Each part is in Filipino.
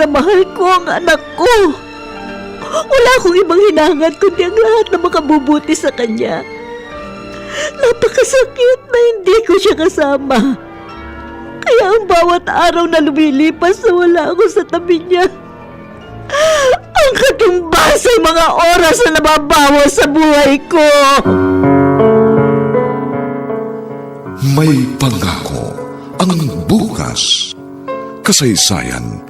Na mahal ko ang anak ko. Wala akong ibang hinangad kundi ang lahat na makabubuti sa kanya. Napakasakit na hindi ko siya kasama. Kaya ang bawat araw na lumilipas na wala ako sa tabi niya, ang katumbas ay mga oras na nababawas sa buhay ko. May pangako ang bukas. Kasaysayan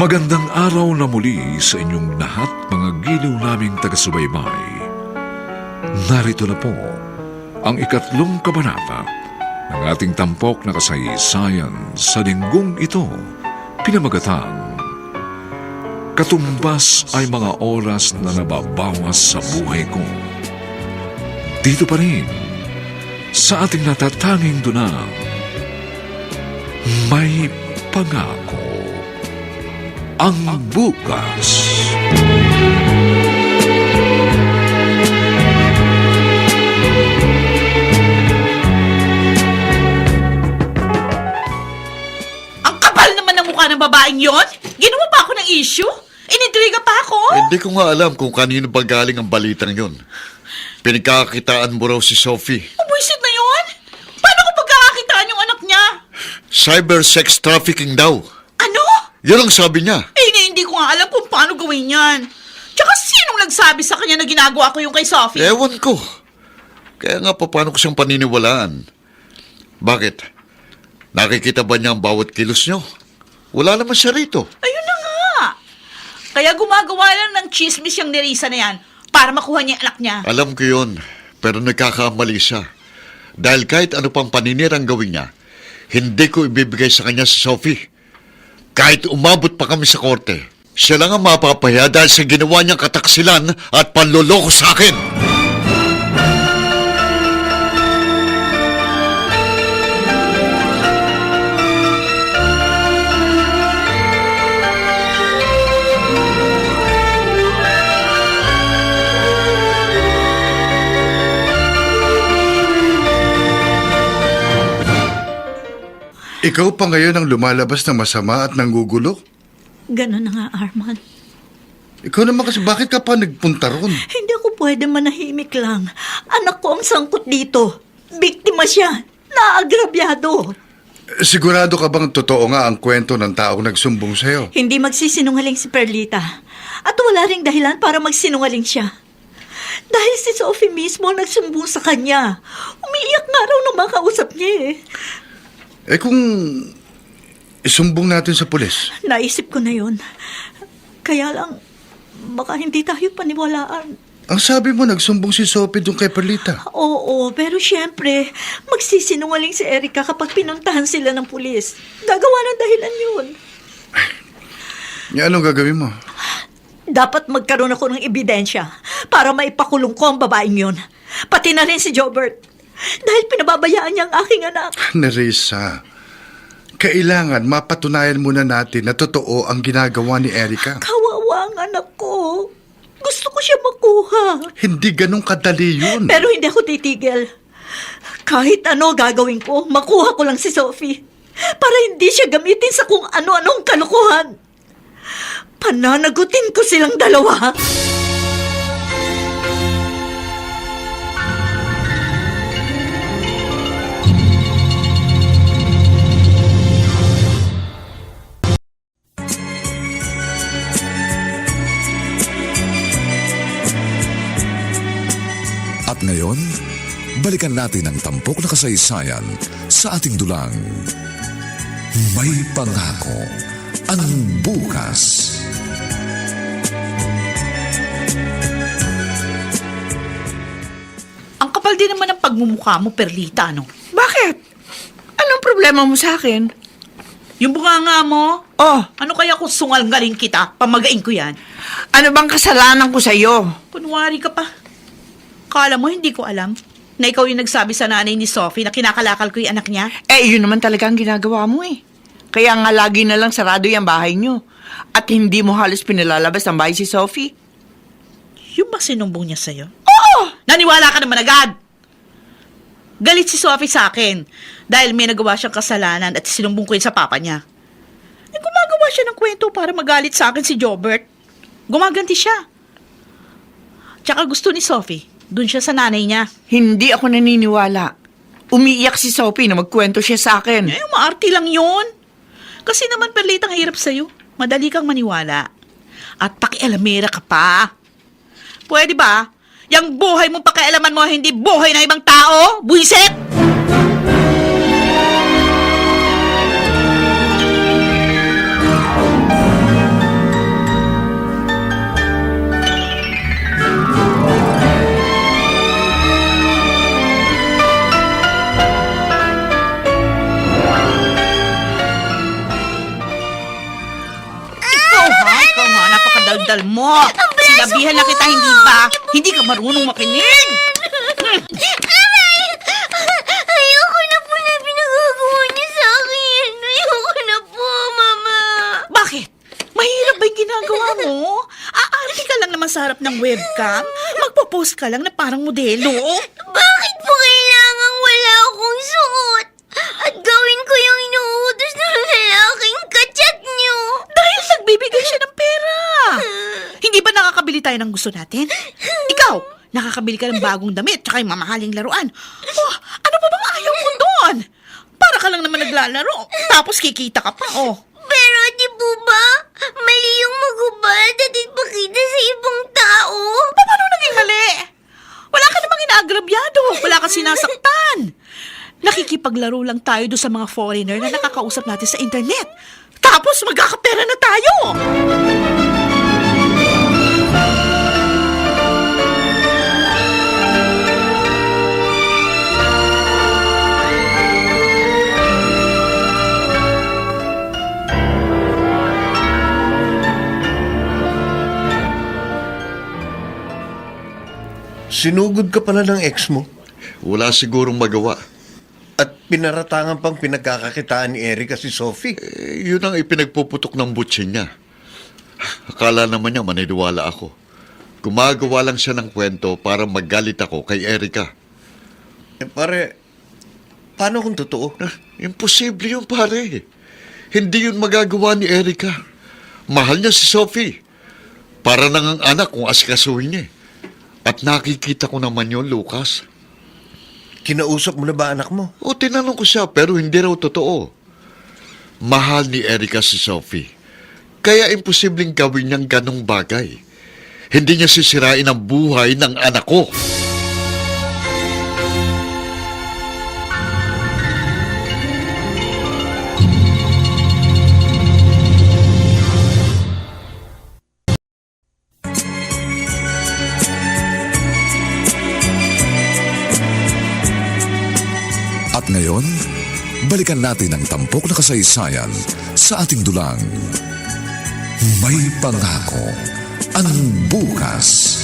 Magandang araw na muli sa inyong lahat mga giliw naming taga-subaybay. Narito na po ang ikatlong kabanata ng ating tampok na kasaysayan sa linggong ito, pinamagatang Katumbas ay mga oras na nababawas sa buhay ko. Dito pa rin, sa ating natatanging dunang, may pangako ang bukas. Ang kapal naman ng mukha ng babaeng yon. Ginawa pa ako ng issue. Inintriga pa ako. Hindi ko nga alam kung kanino ba galing ang balitang yun. Pinagkakakitaan mo raw si Sophie. Ubuisit na yon. Paano ko pagkakakitaan yung anak niya? Cyber sex trafficking daw. Yun ang sabi niya. Eh, hindi, hindi ko nga alam kung paano gawin yan. Tsaka sinong nagsabi sa kanya na ginagawa ko yung kay Sophie? Ewan ko. Kaya nga pa, paano ko siyang paniniwalaan? Bakit? Nakikita ba niya ang bawat kilos niyo? Wala naman siya rito. Ayun na nga. Kaya gumagawa lang ng chismis yung nirisa na yan para makuha niya yung anak niya. Alam ko yun, pero nagkakamali siya. Dahil kahit ano pang paninirang gawin niya, hindi ko ibibigay sa kanya si Sophie. Kahit umabot pa kami sa korte, siya lang ang mapapahiya dahil sa ginawa niyang kataksilan at panloloko sa akin. Ikaw pa ngayon ang lumalabas na masama at nanggugulo? Ganon na nga, Arman. Ikaw naman kasi bakit ka pa nagpunta ron? Hindi ako pwede manahimik lang. Anak ko ang sangkot dito. Biktima siya. Naagrabyado. Sigurado ka bang totoo nga ang kwento ng taong nagsumbong sa'yo? Hindi magsisinungaling si Perlita. At wala ring dahilan para magsinungaling siya. Dahil si Sophie mismo ang nagsumbong sa kanya. Umiiyak nga raw nung makausap niya eh. Eh kung isumbong natin sa pulis. Naisip ko na yun. Kaya lang, baka hindi tayo paniwalaan. Ang sabi mo, nagsumbong si Sophie doon kay Perlita. Oo, pero syempre, magsisinungaling si Erika kapag pinuntahan sila ng pulis. Gagawa ng dahilan yun. Ya, anong gagawin mo? Dapat magkaroon ako ng ebidensya para maipakulong ko ang babaeng yun. Pati na rin si Jobert. Dahil pinababayaan niya ang aking anak. Nerissa, kailangan mapatunayan muna natin na totoo ang ginagawa ni Erika. Kawawa ang anak ko. Gusto ko siya makuha. Hindi ganun kadali yun. Pero hindi ako titigil. Kahit ano gagawin ko, makuha ko lang si Sophie. Para hindi siya gamitin sa kung ano-anong kalukuhan. Pananagutin ko silang dalawa. At ngayon, balikan natin ang tampok na kasaysayan sa ating dulang. May pangako ang bukas. Ang kapal din naman ng pagmumukha mo, Perlita, ano? Bakit? Anong problema mo sa akin? Yung bunganga mo, Oh, ano kaya kung sungal-galing kita, pamagain ko yan? ano bang kasalanan ko sa'yo? Kunwari ka pa. Kala mo hindi ko alam na ikaw yung nagsabi sa nanay ni Sophie na kinakalakal ko yung anak niya? Eh, yun naman talaga ang ginagawa mo eh. Kaya nga lagi na lang sarado yung bahay nyo. At hindi mo halos pinalalabas ang bahay si Sophie. Yung ba sinumbong niya sa'yo? Oo! Naniwala ka naman agad! Galit si Sophie sa akin dahil may nagawa siyang kasalanan at sinumbong ko yun sa papa niya. Eh, gumagawa siya ng kwento para magalit sa akin si Jobert. Gumaganti siya. Tsaka gusto ni Sophie, dun siya sa nanay niya. Hindi ako naniniwala. Umiiyak si Sophie na magkwento siya sa akin. Eh, maarti lang yun. Kasi naman perlitang hirap sa'yo. Madali kang maniwala. At pakialamera ka pa. Pwede ba? Yang buhay mong pakialaman mo hindi buhay ng ibang tao? Buisit! Mo. Sinabihan na kita, hindi ba? Hindi ka marunong makinig. Ayoko na po na pinagagawa niya sa akin. Ayoko na po, Mama. Bakit? Mahirap ba yung ginagawa mo? Aarte ka lang naman sa harap ng webcam? Magpo-post ka lang na parang modelo? Bakit po kailangan wala akong suot? At gawin ko yung inuutos ng lalaking kachat niyo. Dahil nagbibigay siya ng pera. Hindi ba nakakabili tayo ng gusto natin? Ikaw, nakakabili ka ng bagong damit tsaka yung mamahaling laruan. Oh, ano pa bang ayaw mo doon? Para ka lang naman naglalaro. Tapos kikita ka pa, oh. Pero di po ba? Mali yung magubad at ipakita sa ibang tao. Paano naging mali? Wala ka namang inaagrabyado. Wala ka sinasaktan. Nakikipaglaro lang tayo doon sa mga foreigner na nakakausap natin sa internet. Tapos magkakapera na tayo. Sinugod ka pala ng ex mo Wala sigurong magawa. at pinaratangan pang pinagkakakitaan ni Erika si Sophie. Eh, yun ang ipinagpuputok ng butsin niya. Akala naman niya maniniwala ako. Gumagawa lang siya ng kwento para magalit ako kay Erika. Eh, pare, paano kung totoo? Ah, Imposible yun, pare. Hindi yun magagawa ni Erika. Mahal niya si Sophie. Para nang ang anak kung asikasuhin niya. At nakikita ko naman yun, Lucas. Kinausap mo na ba anak mo? O tinanong ko siya pero hindi raw totoo. Mahal ni Erika si Sophie. Kaya imposibleng gawin niyang ganong bagay. Hindi niya sisirain ang buhay ng anak ko. Ngayon, balikan natin ang tampok na kasaysayan sa ating dulang. May pangako ang bukas.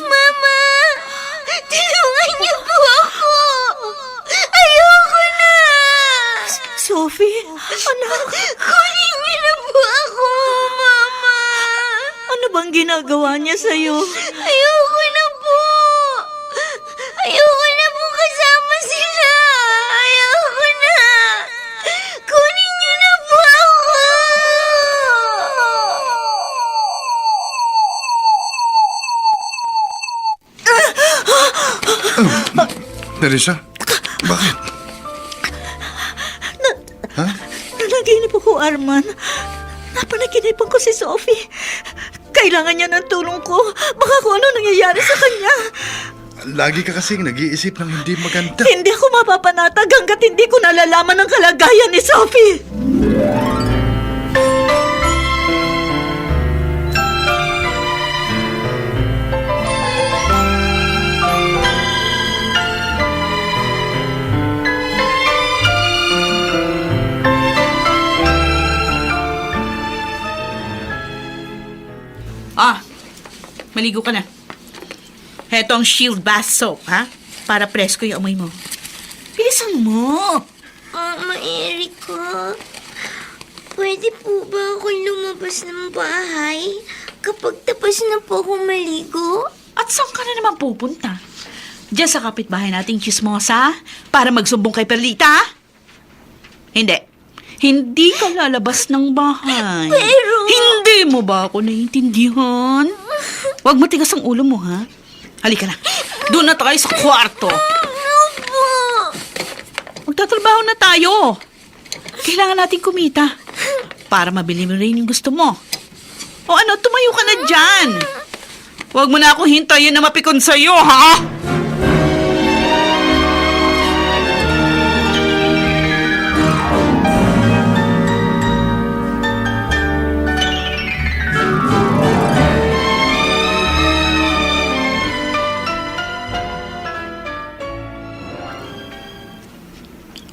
Mama! Tulungan niyo po ako! Ayoko na! Sophie, anak, Kunin niyo na po ako, Mama! ano bang ginagawa niya sa'yo? Ayoko na po! Ayoko na po kasama sila! Ayoko na! Kunin niyo na po ako! Teresa, bakit? Nanaginip ako, Arman. Napanaginipan ko si Sophie. Kailangan niya ng tulong ko. Baka kung ano nangyayari sa kanya. Lagi ka kasing nag-iisip ng hindi maganda. Hindi ako mapapanatag hanggat hindi ko nalalaman ang kalagayan ni Sophie. Ah, maligo ka na. Heto ang shield bath soap, ha? Para presko yung amoy mo. Bilisan mo! Mama Erika, pwede po ba ako lumabas ng bahay kapag tapos na po ako maligo? At saan ka na naman pupunta? Diyan sa kapitbahay nating chismosa para magsumbong kay Perlita? Hindi. Hindi ka lalabas ng bahay. Pero- Hindi mo ba ako naiintindihan? Huwag matigas ang ulo mo, ha? Halika na. Doon na tayo sa kwarto. Ano po? Magtatrabaho na tayo. Kailangan natin kumita. Para mabili mo rin yung gusto mo. O ano, tumayo ka na dyan. Huwag mo na ako hintayin na mapikon sa'yo, ha?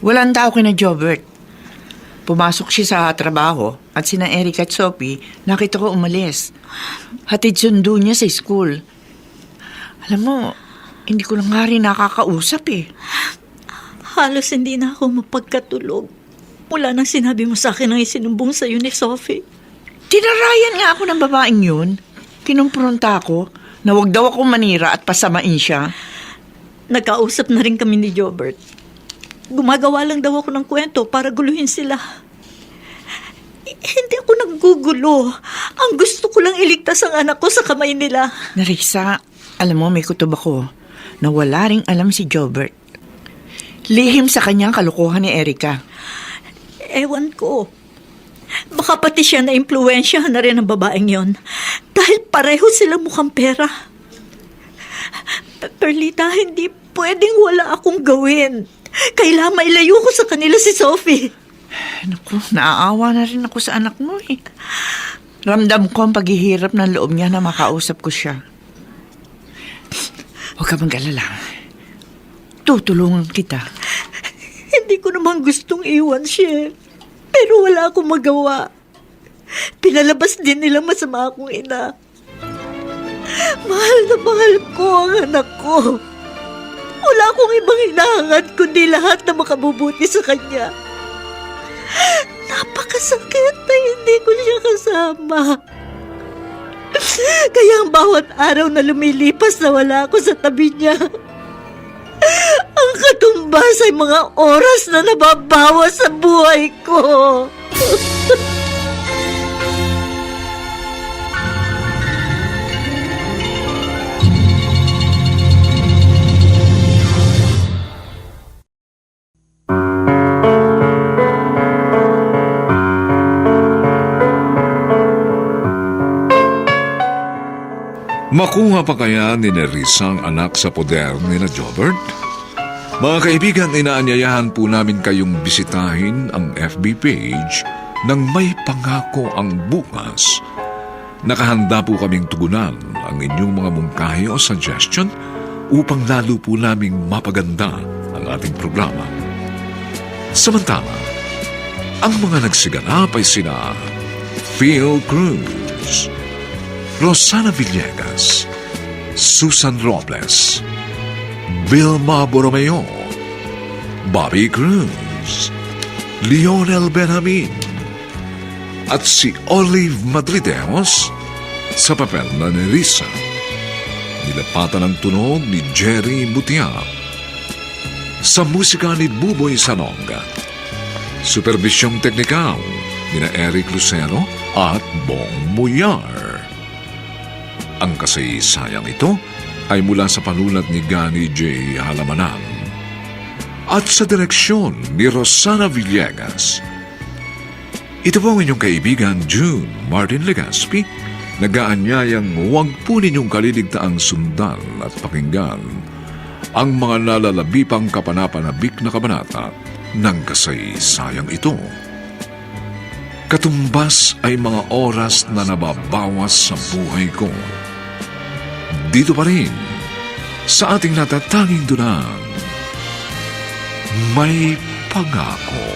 Walang tao kina Jobert. Pumasok siya sa trabaho at sina Eric at Sophie nakita ko umalis. Hatid sundo niya sa school. Alam mo, hindi ko lang nga rin nakakausap eh. Halos hindi na ako mapagkatulog. Mula nang sinabi mo sa akin ang isinumbong sa'yo ni Sophie. Tinarayan nga ako ng babaeng yun. Kinumpronta ako na wag daw ako manira at pasamain siya. Nagkausap na rin kami ni Jobert. Gumagawa lang daw ako ng kwento para guluhin sila. Hindi ako naggugulo. Ang gusto ko lang iligtas ang anak ko sa kamay nila. Narisa, alam mo may kutob ako na wala ring alam si Jobert. Lihim sa kanyang kalokohan ni Erika. Ewan ko. Baka pati siya na impluensyahan na rin ng babaeng yon. Dahil pareho sila mukhang pera. Perlita, hindi pwedeng wala akong gawin. Kailangan mailayo ko sa kanila si Sophie. Naku, naaawa na rin ako sa anak mo eh. Ramdam ko ang paghihirap ng loob niya na makausap ko siya. Huwag ka mag-alala. Tutulungan kita. Hindi ko naman gustong iwan siya. Pero wala akong magawa. Pinalabas din nila masama akong ina. Mahal na mahal ko ang anak ko. Wala akong ibang hinahangad kundi lahat na makabubuti sa kanya. Napakasakit na hindi ko siya kasama. Kaya ang bawat araw na lumilipas na wala ako sa tabi niya, ang katumbas ay mga oras na nababawas sa buhay ko. Makuha pa kaya ni Nerissa ang anak sa poder ni na Jobert? Mga kaibigan, inaanyayahan po namin kayong bisitahin ang FB page ng may pangako ang bukas, nakahanda po kaming tugunan ang inyong mga mungkahi o suggestion upang lalo po naming mapaganda ang ating programa. Samantala, ang mga nagsiganap ay sina Phil Cruz, Rosana Villegas, Susan Robles, Vilma Borromeo, Bobby Cruz, Lionel Benjamin, at si Olive Madrideos sa papel na ni Risa. Nilapatan ang tunog ni Jerry Butia. Sa musika ni Buboy Sanonga. Supervisyong teknikal ni Eric Lucero at Bong Muyar. Ang kasaysayang ito ay mula sa panulat ni Gani J. Halamanan at sa direksyon ni Rosana Villegas. Ito po ang inyong kaibigan June Martin Legaspi, nagaanyayang huwag po ninyong kaliligtaang sundan at pakinggan ang mga nalalabipang kapanapanabik na kabanata ng kasaysayang ito. Katumbas ay mga oras na nababawas sa buhay ko. Dito pa rin, sa ating natatanging dunang, may pangako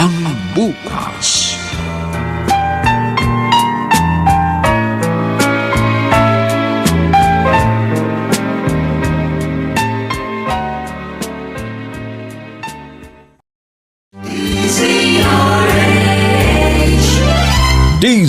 ang bukas.